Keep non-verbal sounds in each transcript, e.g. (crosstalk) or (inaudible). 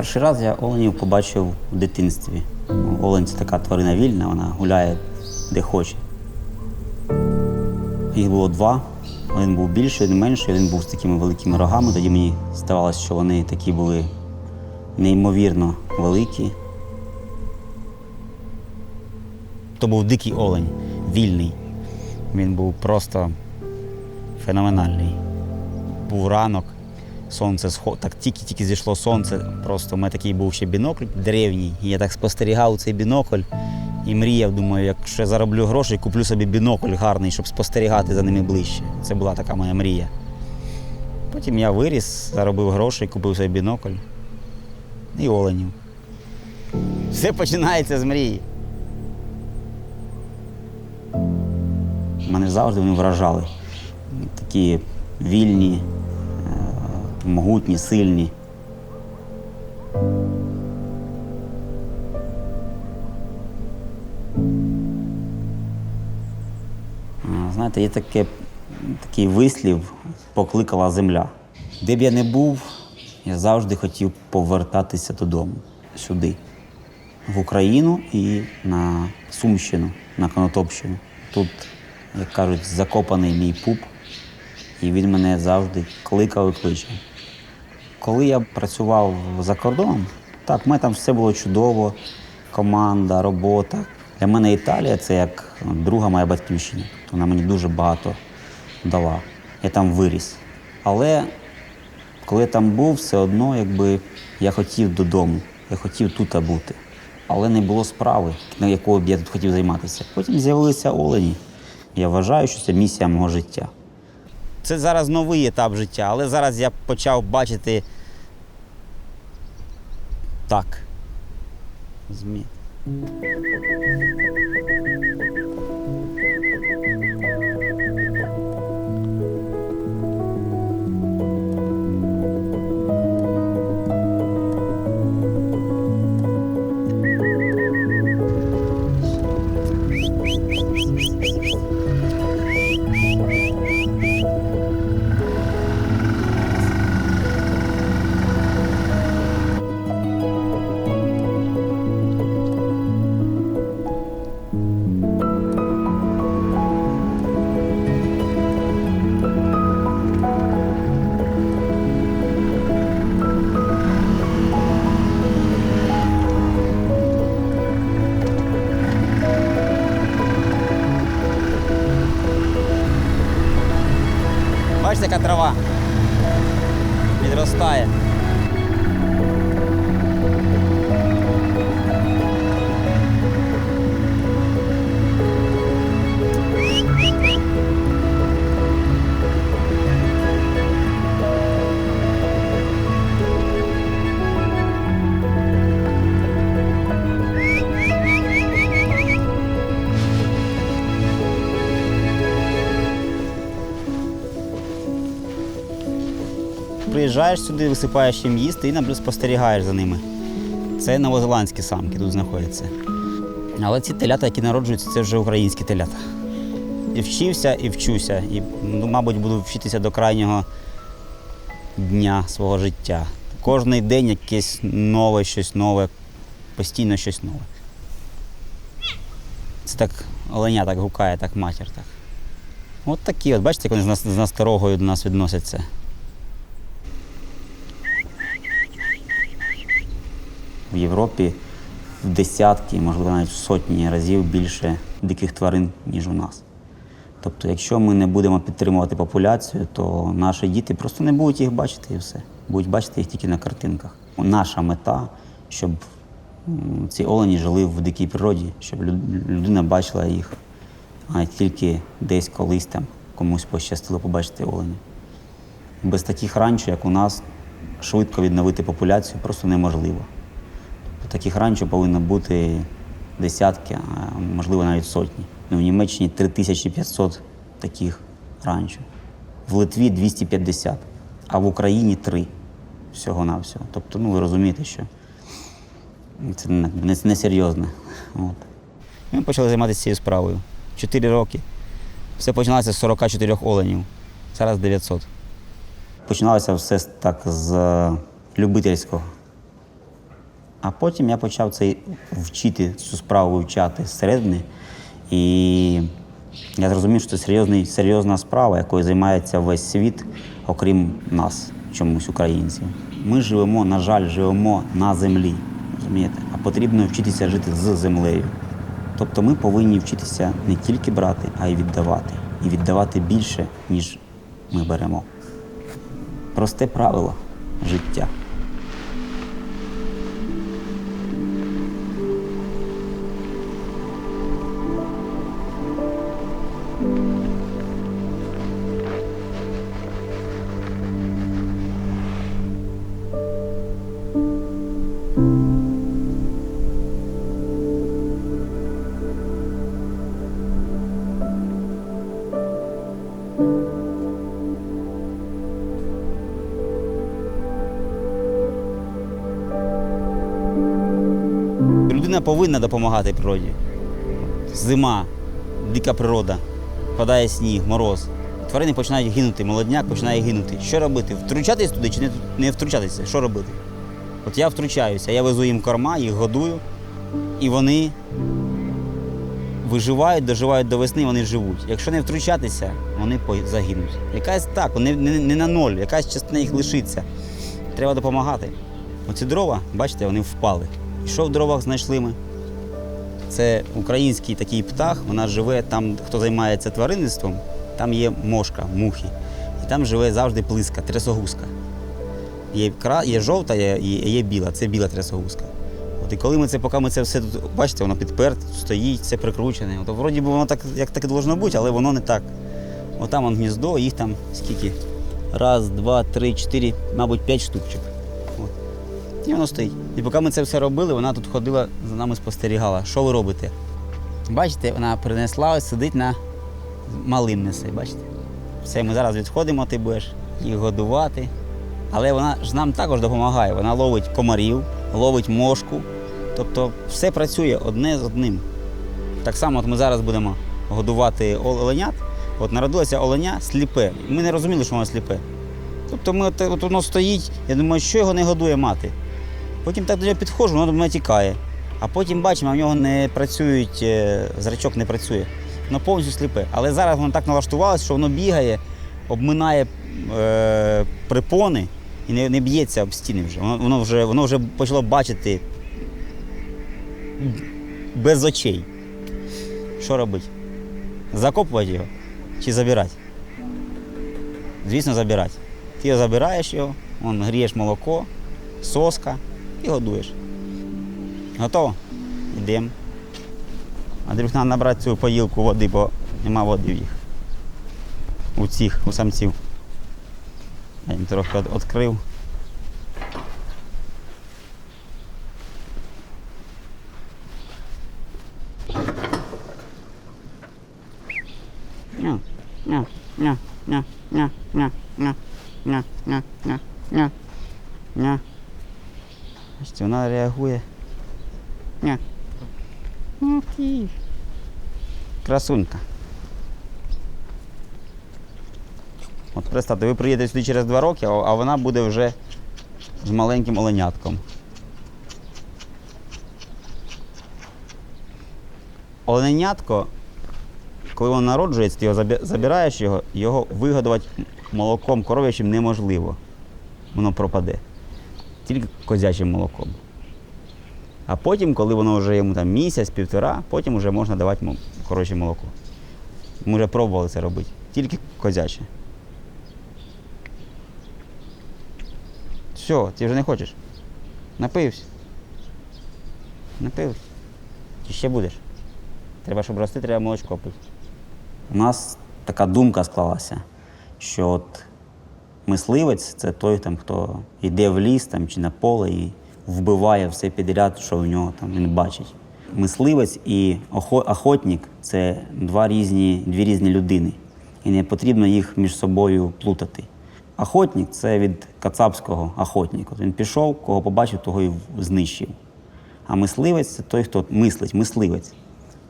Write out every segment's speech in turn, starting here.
Перший раз я оленів побачив в дитинстві. Олень це така тварина вільна, вона гуляє де хоче. Їх було два. Один був більший, один менший, один був з такими великими рогами. Тоді мені здавалося, що вони такі були неймовірно великі. То був дикий олень, вільний. Він був просто феноменальний. Був ранок, сонце схо... так тільки-тільки зійшло сонце. Просто у мене такий був ще бінокль древній. І я так спостерігав цей бінокль і мріяв, думаю, якщо я зароблю гроші, куплю собі бінокль гарний, щоб спостерігати за ними ближче. Це була така моя мрія. Потім я виріс, заробив гроші, купив собі бінокль і оленів. Все починається з мрії. Мене завжди вони вражали. Такі вільні, могутні, сильні. Знаєте, є таке, такий вислів покликала земля. Де б я не був, я завжди хотів повертатися додому, сюди, в Україну і на Сумщину, на Конотопщину. Тут, як кажуть, закопаний мій пуп, і він мене завжди кликав і кличе. Коли я працював за кордоном, так, мене там все було чудово, команда, робота. Для мене Італія це як друга моя батьківщина. Тобто Вона мені дуже багато дала. Я там виріс. Але коли я там був, все одно якби я хотів додому, я хотів тут бути. Але не було справи, на якою б я тут хотів займатися. Потім з'явилися олені. Я вважаю, що це місія мого життя. Це зараз новий етап життя, але зараз я почав бачити так. Змі. Приїжджаєш сюди, висипаєш їм їсти і наблюд спостерігаєш за ними. Це новозеландські самки тут знаходяться. Але ці телята, які народжуються, це вже українські телята. І вчився, і вчуся. І, ну, мабуть, буду вчитися до крайнього дня свого життя. Кожний день якесь нове, щось нове, постійно щось нове. Це так оленя так гукає, так матір. Так. От такі, от бачите, як вони з нас- з насторогою до нас відносяться. В Європі в десятки, можливо, навіть в сотні разів більше диких тварин, ніж у нас. Тобто, якщо ми не будемо підтримувати популяцію, то наші діти просто не будуть їх бачити і все. Будуть бачити їх тільки на картинках. Наша мета, щоб ці олені жили в дикій природі, щоб людина бачила їх, а тільки десь колись там комусь пощастило побачити олені. Без таких ранчо, як у нас, швидко відновити популяцію просто неможливо. Таких ранчо повинно бути десятки, а можливо навіть сотні. Ну, в Німеччині 3500 таких ранчо. В Литві 250, а в Україні 3 всього-навсього. Тобто, ну ви розумієте, що це не, не. От. Ми почали займатися цією справою. Чотири роки. Все починалося з 44 оленів. Зараз 900. Починалося все так з любительського. А потім я почав цей вчити цю справу вивчати зсередини. І я зрозумів, що це серйозний, серйозна справа, якою займається весь світ, окрім нас, чомусь українців. Ми живемо, на жаль, живемо на землі. Розумієте? А потрібно вчитися жити з землею. Тобто ми повинні вчитися не тільки брати, а й віддавати. І віддавати більше, ніж ми беремо. Просте правило життя. Людина повинна допомагати природі. Зима, дика природа, падає сніг, мороз. Тварини починають гинути, молодняк починає гинути. Що робити? Втручатись туди чи не, втручатися? Що робити? От я втручаюся, я везу їм корма, їх годую, і вони виживають, доживають до весни, вони живуть. Якщо не втручатися, вони загинуть. Якась так, не, не, не на ноль, якась частина їх лишиться. Треба допомагати. Оці дрова, бачите, вони впали. Що в дровах знайшли ми? Це український такий птах, вона живе там, хто займається тваринництвом, там є мошка, мухи. І там живе завжди плиска, трясогузка. Є, кра... є жовта, є, є, біла, це біла трясогузка. От і коли ми це, поки ми це все тут, бачите, воно підперте, стоїть, все прикручене. От, вроді би воно так, як так і должно бути, але воно не так. От там он гніздо, їх там скільки? Раз, два, три, чотири, мабуть, п'ять штучок. І воно. І поки ми це все робили, вона тут ходила, за нами спостерігала. Що ви робите? Бачите, вона принесла, ось сидить на малин несе, бачите? Все, ми зараз відходимо, ти будеш їх годувати. Але вона ж нам також допомагає. Вона ловить комарів, ловить мошку. Тобто все працює одне з одним. Так само от ми зараз будемо годувати оленят. От народилося оленя сліпе. Ми не розуміли, що воно сліпе. Тобто ми, от, от воно стоїть, я думаю, що його не годує мати. Потім так до нього підходжу, воно до мене тікає. А потім бачимо, в нього не працюють, е, зрачок не працює. Воно повністю сліпе. Але зараз воно так налаштувалося, що воно бігає, обминає е, припони і не, не б'ється об стіни вже. Воно, воно вже. воно вже почало бачити без очей. Що робити? Закопувати його чи забирати? Звісно, забирати. Ти забираєш його, он, грієш молоко, соска і годуєш. Готово? Йдемо. Андрюх, треба набрати цю поїлку води, бо нема води в їх. У цих, у самців. Я їм трохи від- відкрив. Красунька. От представте, ви приїдете сюди через два роки, а вона буде вже з маленьким оленятком. Оленятко, коли воно народжується, ти його забираєш його, його вигодувати молоком коров'ячим неможливо. Воно пропаде. Тільки козячим молоком. А потім, коли воно вже йому там місяць, півтора, потім вже можна давати коров'яче молоко. Ми вже пробували це робити. Тільки козяче. Все, ти вже не хочеш. Напився. Напився. Чи ще будеш? Треба, щоб рости, треба молочко пити. У нас така думка склалася, що от мисливець це той, там, хто йде в ліс там, чи на поле і вбиває все підряд, що в нього там він бачить. Мисливець і охотник це два різні, дві різні людини. І не потрібно їх між собою плутати. Охотник це від кацапського охотник. От він пішов, кого побачив, того і знищив. А мисливець це той, хто мислить, мисливець.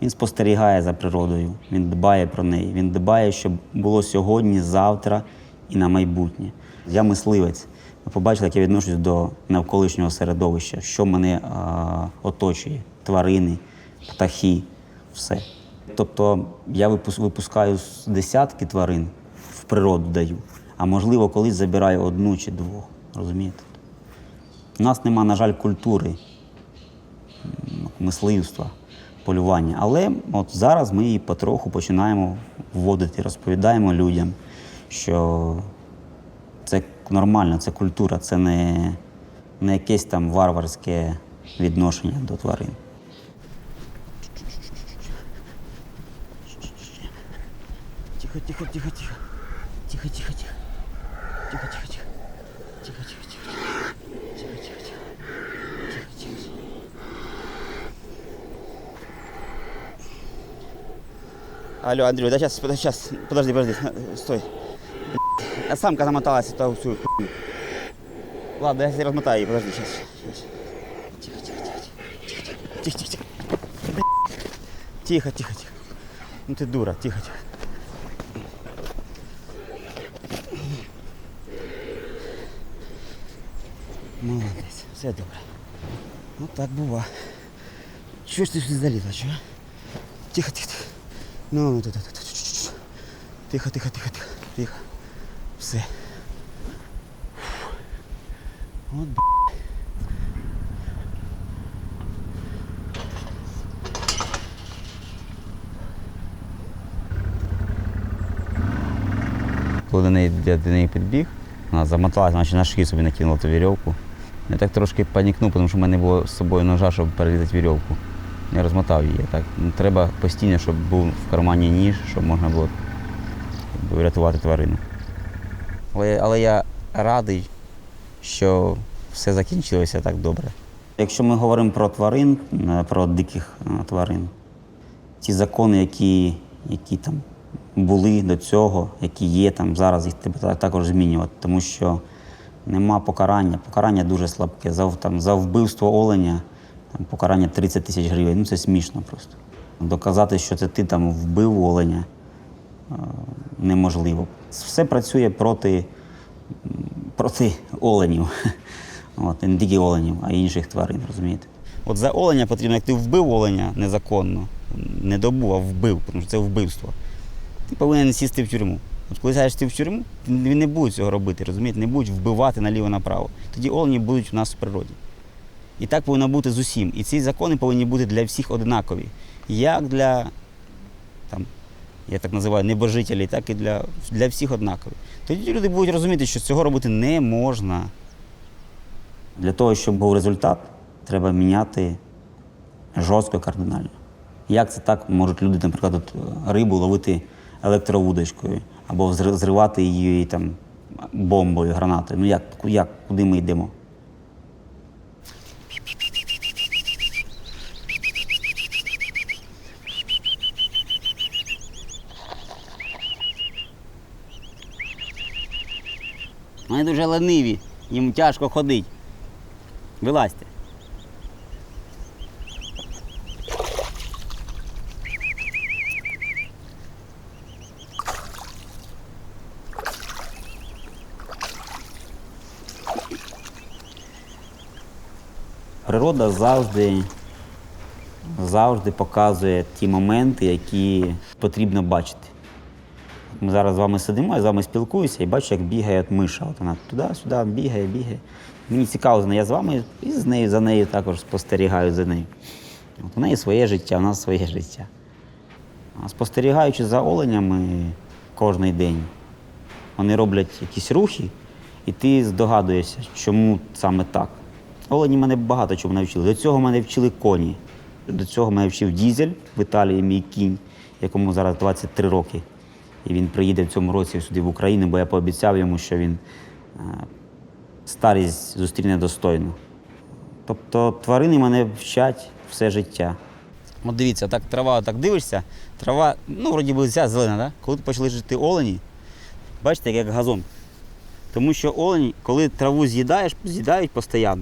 Він спостерігає за природою, він дбає про неї, він дбає, щоб було сьогодні, завтра і на майбутнє. Я мисливець. побачили, як я відношусь до навколишнього середовища, що мене е, оточує, тварини, птахи, все. Тобто я випускаю десятки тварин, в природу даю, а можливо, колись забираю одну чи двох. Розумієте? У нас нема, на жаль, культури мисливства, полювання. Але от зараз ми її потроху починаємо вводити, розповідаємо людям, що це нормально, це культура, це не, не якесь там варварське відношення до тварин. Тихо, тихо, тихо, тихо. Тихо, тихо, тихо. Тихо, тихо, тихо. Тихо, тихо, тихо. Тихо, тихо, тихо. Тихо, тихо, тихо. Алло, Андрей, да сейчас, сейчас, подожди, подожди, э, стой. А самка замоталась в ту всю хуйню. Ладно, я размотаю ее, подожди, сейчас. сейчас. Тихо, тихо, тихо, тихо, тихо, тихо, тихо. Тихо, тихо, тихо. Ну ты дура, тихо, тихо. Молодець, все добре. Ну так бува. Чого ж ти сюди залізла, що? Тихо, тихо, тихо. Ну, ну, тихо, тихо, тихо. Тихо, тихо, тихо, тихо, тихо. Все. Фу. От б. Коли до неї, я до неї підбіг, вона замоталася, наче на шиї собі накинула ту вірьовку. Я так трошки панікнув, тому що в мене було з собою ножа, щоб перерізати вірьовку. Я розмотав її. Так. Треба постійно, щоб був в кармані ніж, щоб можна було врятувати тварину. Але, але я радий, що все закінчилося так добре. Якщо ми говоримо про тварин, е, про диких е, тварин, ті закони, які, які там були до цього, які є там зараз, їх треба також змінювати, тому що нема покарання. Покарання дуже слабке. За, там, за вбивство оленя там, покарання 30 тисяч гривень. Ну це смішно просто. Доказати, що це ти там вбив оленя, е, неможливо. Все працює проти, проти оленів. (laughs) От, не тільки оленів, а й інших тварин, розумієте? От за оленя потрібно, як ти вбив оленя незаконно, не добув, а вбив, тому що це вбивство. Ти повинен сісти в тюрму. От коли сядеш ти в тюрму, він не буде цього робити, розумієте? Не будуть вбивати наліво-направо. Тоді олені будуть у нас в природі. І так повинно бути з усім. І ці закони повинні бути для всіх однакові. Як для, там, я так називаю, небожителів, так і для, для всіх однакові. Тоді люди будуть розуміти, що цього робити не можна. Для того, щоб був результат, треба міняти жорстко і кардинально. Як це так можуть люди, наприклад, рибу ловити електровудочкою або зривати її там, бомбою, гранатою? Ну як, як, куди ми йдемо? Вони дуже лениві, їм тяжко ходити. Вилазьте. Природа завжди, завжди показує ті моменти, які потрібно бачити. Ми зараз з вами сидимо, я з вами спілкуюся і бачу, як бігає от миша. От вона туди-сюди бігає, бігає. Мені цікаво, я з вами і з нею за нею також спостерігаю за нею. От у неї своє життя, у нас своє життя. А спостерігаючи за оленями кожен день, вони роблять якісь рухи, і ти здогадуєшся, чому саме так. Олені мене багато чому навчили. До цього мене вчили коні. До цього мене вчив дізель в Італії, мій кінь, якому зараз 23 роки. І він приїде в цьому році сюди в Україну, бо я пообіцяв йому, що він е, старість зустріне достойно. Тобто тварини мене вчать все життя. От дивіться, так трава так дивишся, трава, ну, вроді би вся зелена, да? коли почали жити олені, бачите, як газон. Тому що олені, коли траву з'їдаєш, з'їдають постійно,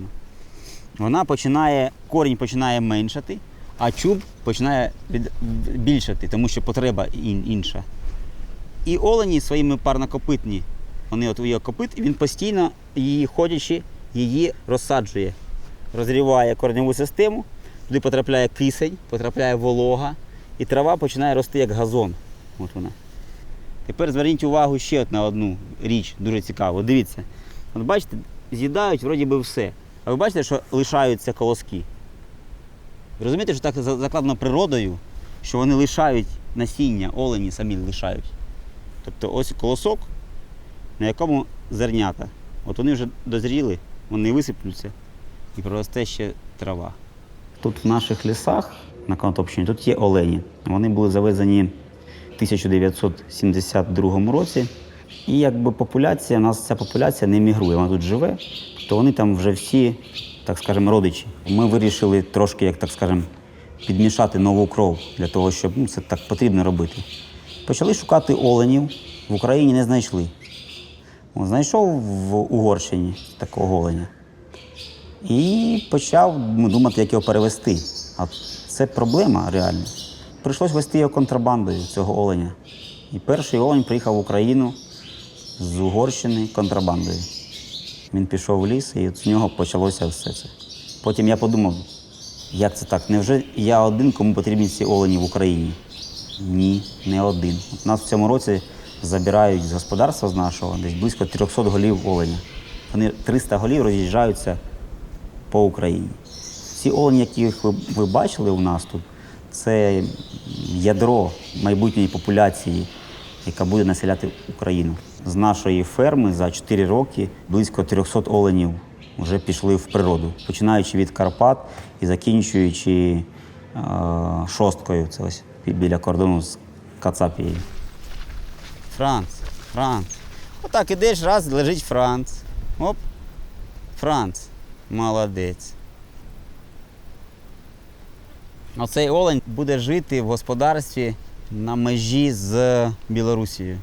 вона починає, корінь починає меншати, а чуб починає більшати, тому що потреба інша. І олені своїми парнокопитні Вони от її копит, і він постійно її ходячи, її розсаджує, розріває кореневу систему, туди потрапляє кисень, потрапляє волога, і трава починає рости як газон. От вона. Тепер зверніть увагу ще на одну річ, дуже цікаву. Дивіться. От бачите, з'їдають вроді би все. А ви бачите, що лишаються колоски. Розумієте, що так за- закладено природою, що вони лишають насіння, олені самі лишають. Тобто ось колосок, на якому зернята. От вони вже дозріли, вони висиплються і проросте ще трава. Тут в наших лісах на Конотопщині тут є олені. Вони були завезені в 1972 році. І якби популяція, у нас ця популяція не мігрує, вона тут живе, то вони там вже всі, так скажемо, родичі. Ми вирішили трошки, як так скажемо, підмішати нову кров для того, щоб ну, це так потрібно робити. Почали шукати оленів, в Україні не знайшли. От, знайшов в Угорщині такого оленя. І почав ну, думати, як його перевести. А це проблема реальна. Прийшлось вести його контрабандою, цього оленя. І перший олень приїхав в Україну з Угорщини контрабандою. Він пішов в ліс, і з нього почалося все це. Потім я подумав, як це так? Невже я один, кому потрібні ці олені в Україні? Ні, не один. От нас в цьому році забирають з господарства з нашого десь близько 300 голів оленя. Вони 300 голів роз'їжджаються по Україні. Ці олені, яких ви, ви бачили у нас тут, це ядро майбутньої популяції, яка буде населяти Україну. З нашої ферми за 4 роки близько 300 оленів вже пішли в природу, починаючи від Карпат і закінчуючи е, шосткою. Це ось біля кордону з Кацапією. Франц, Франц. Отак ідеш, раз, лежить Франц. Оп. Франц. Молодець. Оцей олень буде жити в господарстві на межі з Білорусією.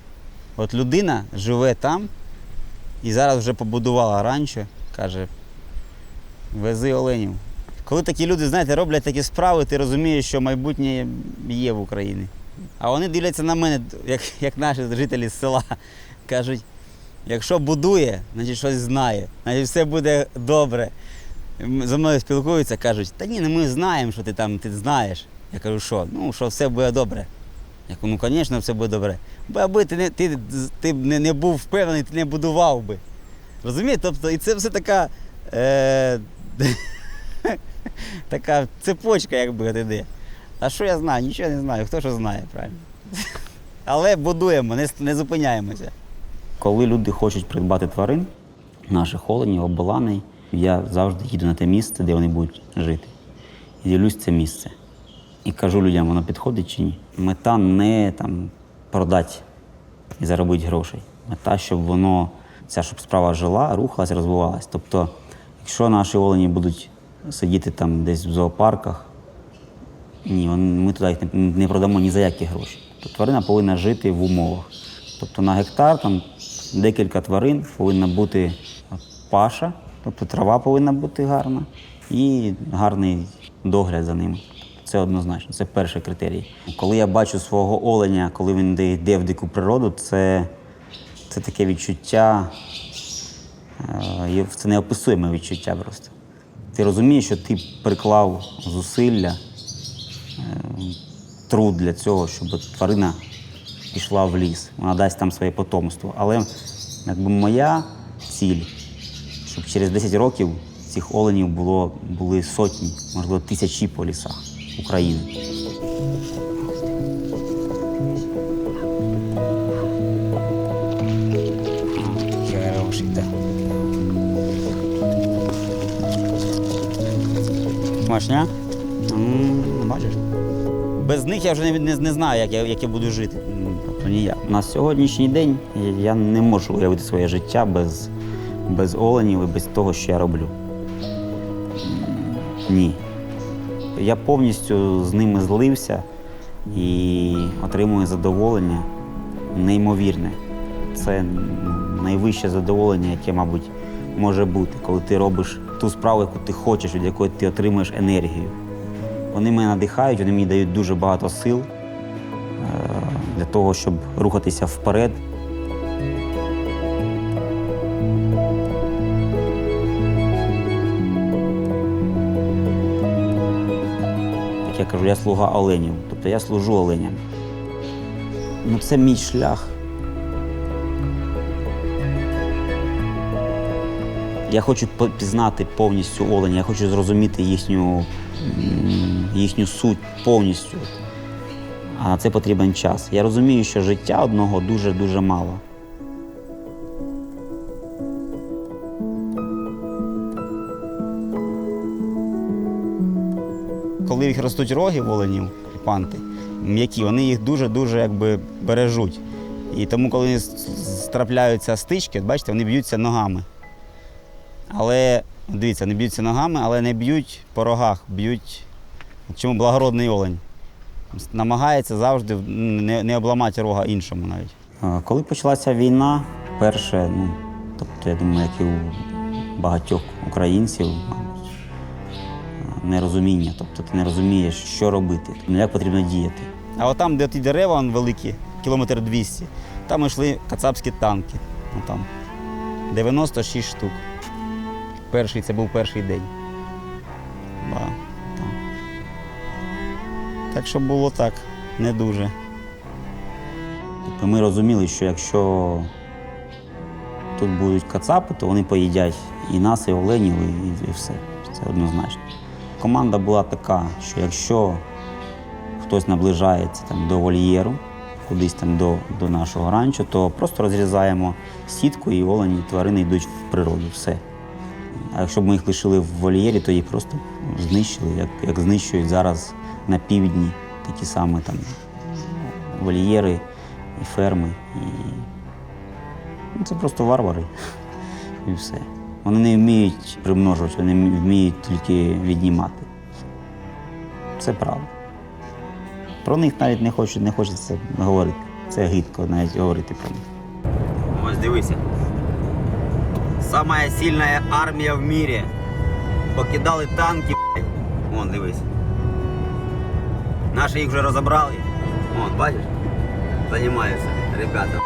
От людина живе там і зараз вже побудувала ранчо, каже, вези оленів. Коли такі люди, знаєте, роблять такі справи, ти розумієш, що майбутнє є в Україні. А вони дивляться на мене, як, як наші жителі з села. Кажуть, якщо будує, значить щось знає, значить все буде добре. За мною спілкуються, кажуть, та ні, ну ми знаємо, що ти там ти знаєш. Я кажу, що? Ну, що все буде добре. Я кажу, ну, звісно, все буде добре. Бо аби ти не, ти, ти не, не був впевнений, ти не будував би. Розумієте? Тобто, і це все така, е, (laughs) така цепочка, якби от іде. А що я знаю? Нічого не знаю. Хто що знає, правильно. (laughs) Але будуємо, не, не зупиняємося. Коли люди хочуть придбати тварин, наших оленів, оболаней, я завжди їду на те місце, де вони будуть жити. І дивлюсь це місце. І кажу людям, воно підходить чи ні. Мета не там продати і заробити грошей. Мета, щоб воно, ця щоб справа жила, рухалась, розвивалась. Тобто, якщо наші олені будуть сидіти там десь в зоопарках, ні, ми туди їх не, продамо ні за які гроші. Тобто тварина повинна жити в умовах. Тобто на гектар там декілька тварин повинна бути паша, тобто трава повинна бути гарна і гарний догляд за ними. Це однозначно, це перший критерій. Коли я бачу свого оленя, коли він йде- в дику природу, це, це таке відчуття, е, це неописуєме відчуття просто. Ти розумієш, що ти приклав зусилля, труд для цього, щоб тварина пішла в ліс. Вона дасть там своє потомство. Але якби моя ціль, щоб через 10 років цих оленів було, були сотні, можливо, тисячі по лісах України. Смачня? Бачиш? Без них я вже не, не, не знаю, як я, як я буду жити. Тобто ніяк. На сьогоднішній день я не можу уявити своє життя без, без оленів і без того, що я роблю. Ні. Я повністю з ними злився і отримую задоволення неймовірне. Це ну, найвище задоволення, яке, мабуть, може бути, коли ти робиш ту справу, яку ти хочеш, від якої ти отримуєш енергію. Вони мене надихають, вони мені дають дуже багато сил е, для того, щоб рухатися вперед. Кажу, я слуга оленів. Тобто я служу оленям. Ну, це мій шлях. Я хочу пізнати повністю оленя, я хочу зрозуміти їхню, їхню суть повністю. А на це потрібен час. Я розумію, що життя одного дуже-дуже мало. Коли їх ростуть роги в оленів, панти, м'які, вони їх дуже-дуже якби бережуть. І тому, коли вони трапляються стички, бачите, вони б'ються ногами. Але дивіться, не б'ються ногами, але не б'ють по рогах, б'ють. Чому благородний олень? Намагається завжди не, не обламати рога іншому навіть. Коли почалася війна, перше, ну, тобто, я думаю, як і у багатьох українців, нерозуміння. Тобто ти не розумієш, що робити, ну, як потрібно діяти. А от там, де ті дерева великі, кілометр 200, там йшли кацапські танки. Ну, там 96 штук. Перший це був перший день. Да, там. Так що було так, не дуже. Тобто ми розуміли, що якщо тут будуть кацапи, то вони поїдять і нас, і оленів, і, і все. Це однозначно. Команда була така, що якщо хтось наближається там, до вольєру, кудись там до, до нашого ранчо, то просто розрізаємо сітку і олені, і тварини йдуть в природу. Все. А якщо б ми їх лишили в вольєрі, то їх просто знищили, як, як знищують зараз на півдні такі самі там вольєри і ферми. І... Ну, це просто варвари. (laughs) І все. Вони не вміють примножувати, вони вміють тільки віднімати. Це правда. Про них навіть не, хочу, не хочеться говорити. Це гидко навіть говорити про них. Ось дивися. Самая сильная армія в мірі. Покидали танки. Вон, дивись. Наші їх вже розібрали. Вон, бачиш? Займаються, ребята.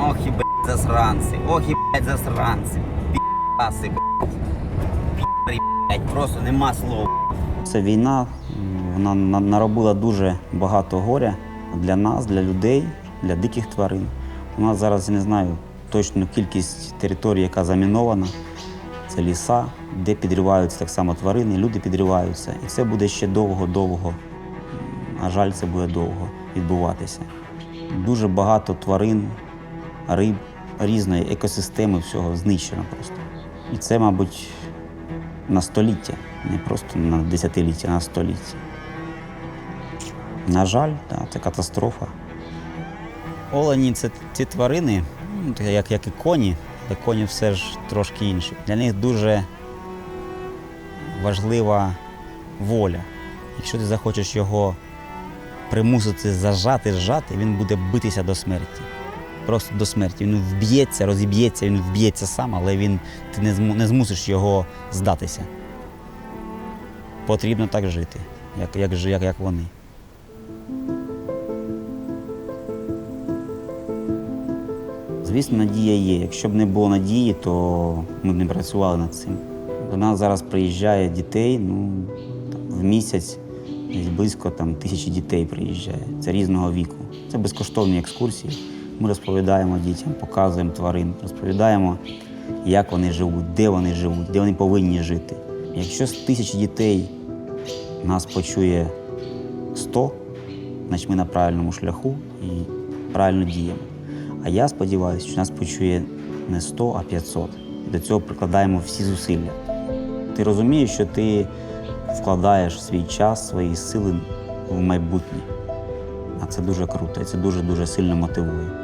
Ох і, блядь, засранці. Ох і, блядь, засранці. Пі***аси, блядь. Просто нема слов. Це війна, вона наробила дуже багато горя для нас, для людей, для диких тварин. У нас зараз я не знаю точну кількість територій, яка замінована. Це ліса, де підриваються так само тварини, люди підриваються. І це буде ще довго-довго. На жаль, це буде довго відбуватися. Дуже багато тварин, риб, різної екосистеми всього знищено просто. І це, мабуть, на століття, не просто на десятиліття, а на століття. На жаль, да, це катастрофа. Олені це ті тварини, ну, як, як і коні, але коні все ж трошки інші. Для них дуже важлива воля. Якщо ти захочеш його примусити зажати, зжати, він буде битися до смерті. Просто до смерті. Він вб'ється, розіб'ється, він вб'ється сам, але він, ти не, зму- не змусиш його здатися. Потрібно так жити, як, як, як, як вони. Звісно, надія є. Якщо б не було надії, то ми б не працювали над цим. До нас зараз приїжджає дітей, ну, в місяць близько там, тисячі дітей приїжджає. Це різного віку. Це безкоштовні екскурсії. Ми розповідаємо дітям, показуємо тварин, розповідаємо, як вони живуть, де вони живуть, де вони повинні жити. Якщо з тисячі дітей нас почує 100, значить ми на правильному шляху і правильно діємо. А я сподіваюся, що нас почує не 100, а 500. І до цього прикладаємо всі зусилля. Ти розумієш, що ти вкладаєш свій час, свої сили в майбутнє. А це дуже круто, і це дуже-дуже сильно мотивує.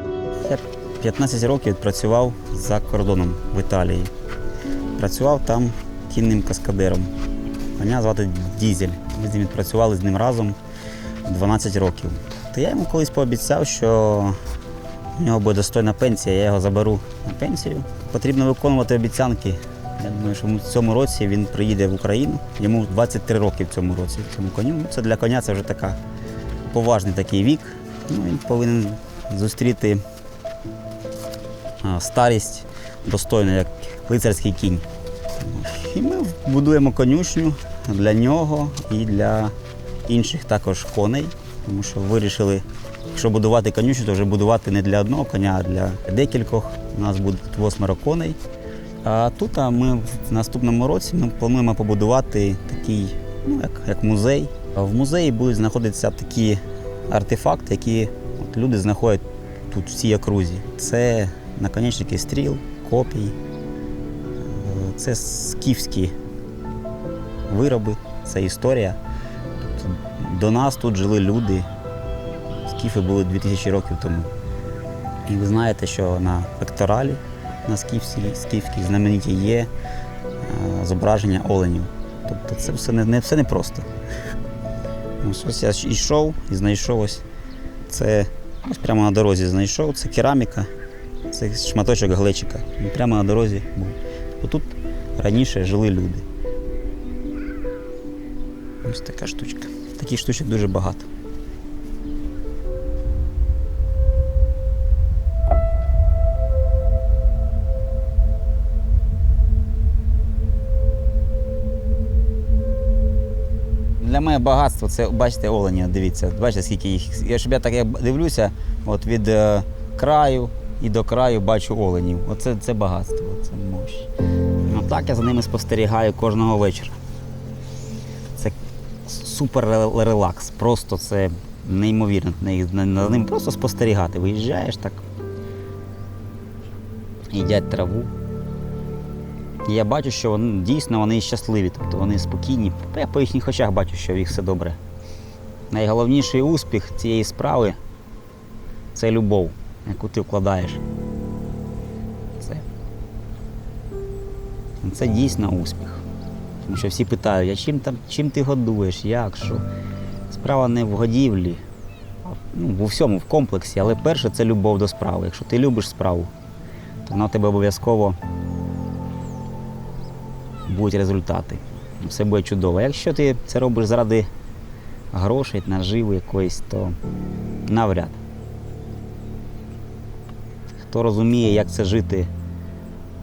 Я 15 років працював за кордоном в Італії. Працював там кінним каскадером. Мене звати Дізель. Ми з ним працювали з ним разом 12 років. Та я йому колись пообіцяв, що у нього буде достойна пенсія, я його заберу на пенсію. Потрібно виконувати обіцянки. Я думаю, що в цьому році він приїде в Україну. Йому 23 роки в цьому році. Цьому коню. Ну, Це для коня це вже така поважний такий вік. Ну, він повинен зустріти старість достойно, як лицарський кінь. І ми будуємо конюшню для нього і для інших також коней, тому що вирішили, якщо будувати конюшню, то вже будувати не для одного коня, а для декількох. У нас буде восьмеро коней. А тут ми в наступному році ми плануємо побудувати такий, ну як, як музей. В музеї будуть знаходитися такі артефакти, які от люди знаходять тут в цій окрузі. Це наконечники стріл, копій, е, це скіфські вироби, це історія. Тобто до нас тут жили люди. Скіфи були 2000 років тому. І ви знаєте, що на пекторалі на скіфській, скіфській знамениті є е, зображення оленів. Тобто це все не, не все непросто. Ось, ось я йшов і знайшов ось це ось прямо на дорозі знайшов. Це кераміка, це шматочок глечика. Прямо на дорозі був. Тобто тут раніше жили люди. Ось така штучка. Таких штучок дуже багато. Для мене багатство це, бачите, олені, дивіться, бачите, скільки їх. Я, щоб я так як дивлюся, от від е, краю і до краю бачу оленів. Оце це багатство, це мощь. Ну, так я за ними спостерігаю кожного вечора. Це супер релакс. Просто це неймовірно. За ним просто спостерігати. Виїжджаєш так. Їдять траву. І я бачу, що вони дійсно вони щасливі, тобто вони спокійні. Я по їхніх очах бачу, що в їх все добре. Найголовніший успіх цієї справи це любов, яку ти вкладаєш. Це, це дійсно успіх. Тому що всі питають, а чим, там, чим ти годуєш, як, що? Справа не в годівлі, а ну, в усьому, в комплексі. Але перше це любов до справи. Якщо ти любиш справу, то вона тебе обов'язково будуть результати. Все буде чудово. Якщо ти це робиш заради грошей, наживи якоїсь, то навряд. Хто розуміє, як це жити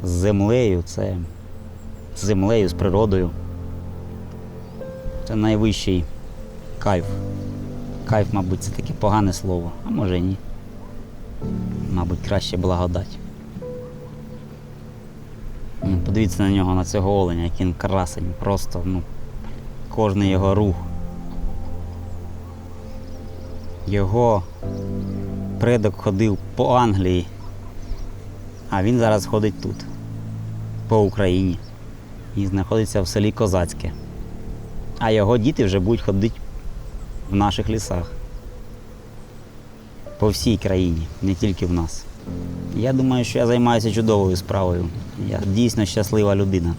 з землею, це з землею, з природою. Це найвищий кайф. Кайф, мабуть, це таке погане слово, а може ні. Мабуть, краще благодать. Ну, Подивіться на нього, на цього оленя, який він красень. Просто, ну, кожний його рух. Його предок ходив по Англії, а він зараз ходить тут, по Україні. І знаходиться в селі Козацьке. А його діти вже будуть ходити в наших лісах. По всій країні, не тільки в нас. Я думаю, що я займаюся чудовою справою. Я дійсно щаслива людина.